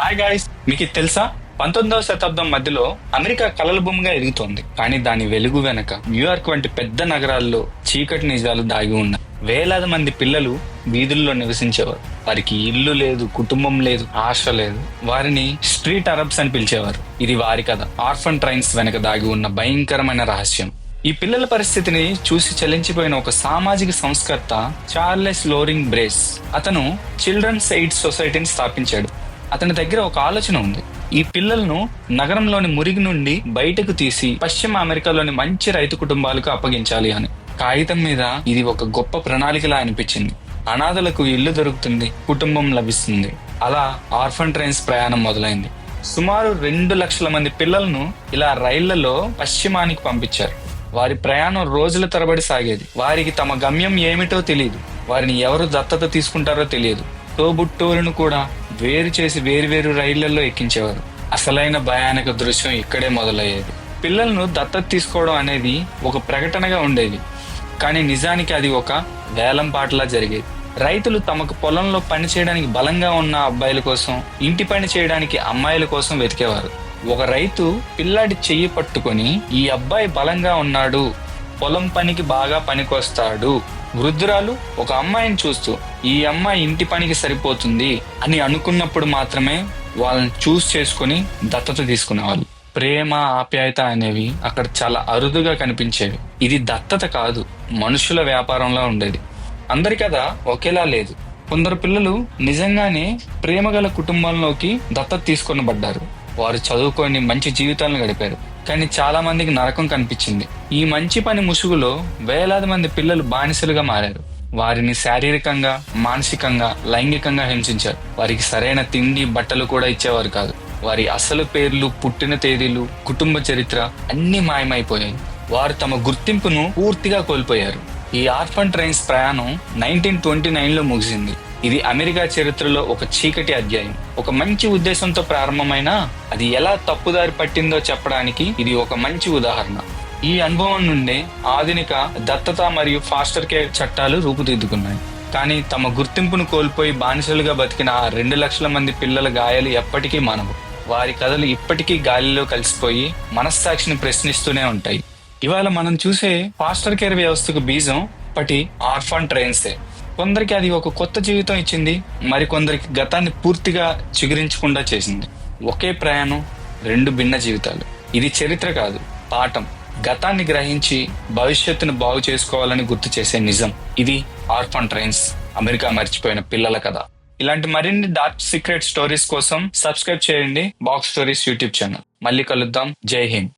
Hi guys మీకు తెలుసా? పంతొమ్మిదవ శతాబ్దం మధ్యలో అమెరికా కలల భూమిగా ఎదుగుతోంది. కానీ దాని వెలుగు వెనక న్యూయార్క్ వంటి పెద్ద నగరాల్లో చీకటి నిజాలు దాగి ఉన్నాయి. వేలాది మంది పిల్లలు వీధుల్లో నివసించేవారు. వారికి ఇల్లు లేదు కుటుంబం లేదు ఆశ లేదు. వారిని స్ట్రీట్ అరబ్స్ అని పిలిచేవారు. ఇది వారి కథ. ఆర్ఫన్ ట్రైన్స్ వెనక దాగి ఉన్న భయంకరమైన రహస్యం. ఈ పిల్లల పరిస్థితిని చూసి చలించిపోయిన ఒక సామాజిక సంస్కర్త చార్లెస్ లోరింగ్ బ్రేస్ అతను చిల్డ్రన్స్ ఎయిడ్ సొసైటీని స్థాపించాడు. అతని దగ్గర ఒక ఆలోచన ఉంది. ఈ పిల్లలను నగరంలోని మురిగి నుండి బయటకు తీసి పశ్చిమ అమెరికాలోని మంచి రైతు కుటుంబాలకు అప్పగించాలి అని. కాగితం మీద ఇది ఒక గొప్ప ప్రణాళికలా అనిపించింది. అనాథలకు ఇల్లు దొరుకుతుంది కుటుంబం లభిస్తుంది. అలా ఆర్ఫన్ ట్రైన్స్ ప్రయాణం మొదలైంది. సుమారు రెండు లక్షల మంది పిల్లలను ఇలా రైళ్ళలో పశ్చిమానికి పంపించారు. వారి ప్రయాణం రోజుల తరబడి సాగేది. వారికి తమ గమ్యం ఏమిటో తెలియదు వారిని ఎవరు దత్తత తీసుకుంటారో తెలియదు. తోబుట్టోలను కూడా వేరు చేసి వేరు వేరు రైళ్ళలో ఎక్కించేవారు. అసలైన భయానక దృశ్యం ఇక్కడే మొదలయ్యేది. పిల్లలను దత్తత తీసుకోవడం అనేది ఒక ప్రకటనగా ఉండేది. కానీ నిజానికి అది ఒక వేలం పాటలా జరిగేది. రైతులు తమకు పొలంలో పని చేయడానికి బలంగా ఉన్న అబ్బాయిల కోసం ఇంటి పని చేయడానికి అమ్మాయిల కోసం వెతికేవారు. ఒక రైతు పిల్లాడి చెయ్యి పట్టుకొని ఈ అబ్బాయి బలంగా ఉన్నాడు. పొలం పనికి బాగా పనికొస్తాడు. వృద్ధురాలు ఒక అమ్మాయిని చూస్తూ ఈ అమ్మాయి ఇంటి పనికి సరిపోతుంది అని అనుకున్నప్పుడు మాత్రమే వాళ్ళని చూస్ చేసుకుని దత్తత తీసుకునేవాళ్ళు. ప్రేమ ఆప్యాయత అనేవి అక్కడ చాలా అరుదుగా కనిపించేవి. ఇది దత్తత కాదు మనుషుల వ్యాపారంలో ఉండేది. అందరి కథ ఒకేలా లేదు. కొందరు పిల్లలు నిజంగానే ప్రేమగల కుటుంబంలోకి దత్తత తీసుకొనబడ్డారు. వారు చదువుకొని మంచి జీవితాలను గడిపారు. కానీ చాలా మందికి నరకం కనిపించింది. ఈ మంచి పని ముసుగులో వేలాది మంది పిల్లలు బానిసలుగా మారారు. వారిని శారీరకంగా మానసికంగా లైంగికంగా హింసించారు. వారికి సరైన తిండి బట్టలు కూడా ఇచ్చేవారు కాదు. వారి అసలు పేర్లు పుట్టిన తేదీలు కుటుంబ చరిత్ర అన్ని మాయమైపోయాయి. వారు తమ గుర్తింపును పూర్తిగా కోల్పోయారు. ఈ ఆర్ఫన్ ట్రైన్స్ ప్రయాణం నైన్టీన్ ట్వంటీ నైన్లో ముగిసింది. ఇది అమెరికా చరిత్రలో ఒక చీకటి అధ్యాయం. ఒక మంచి ఉద్దేశంతో ప్రారంభమైన అది ఎలా తప్పుదారి పట్టిందో చెప్పడానికి ఇది ఒక మంచి ఉదాహరణ. ఈ అనుభవం నుండే ఆధునిక దత్తత మరియు ఫాస్టర్ కేర్ చట్టాలు రూపుదిద్దుకున్నాయి. కానీ తమ గుర్తింపును కోల్పోయి బానిసలుగా బతికిన ఆ రెండు లక్షల మంది పిల్లల గాయాలు ఎప్పటికీ మనవు. వారి కథలు ఇప్పటికీ గాలిలో కలిసిపోయి మనస్సాక్షిని ప్రశ్నిస్తూనే ఉంటాయి. ఇవాళ మనం చూసే ఫాస్టర్ కేర్ వ్యవస్థకు బీజం ఇప్పటి ఆర్ఫాన్ ట్రైన్సే. కొందరికి అది ఒక కొత్త జీవితం ఇచ్చింది మరికొందరికి గతాన్ని పూర్తిగా చిగురించకుండా చేసింది. ఒకే ప్రయాణం రెండు భిన్న జీవితాలు. ఇది చరిత్ర కాదు పాఠం. గతాన్ని గ్రహించి భవిష్యత్తును బాగు చేసుకోవాలని గుర్తు చేసే నిజం. ఇది ఆర్ఫాన్ ట్రైన్స్ అమెరికా మర్చిపోయిన పిల్లల కథ. ఇలాంటి మరిన్ని డార్క్ సీక్రెట్ స్టోరీస్ కోసం సబ్స్క్రైబ్ చేయండి బాక్స్ స్టోరీస్ యూట్యూబ్ ఛానల్. మళ్ళీ కలుద్దాం. జై హింద్.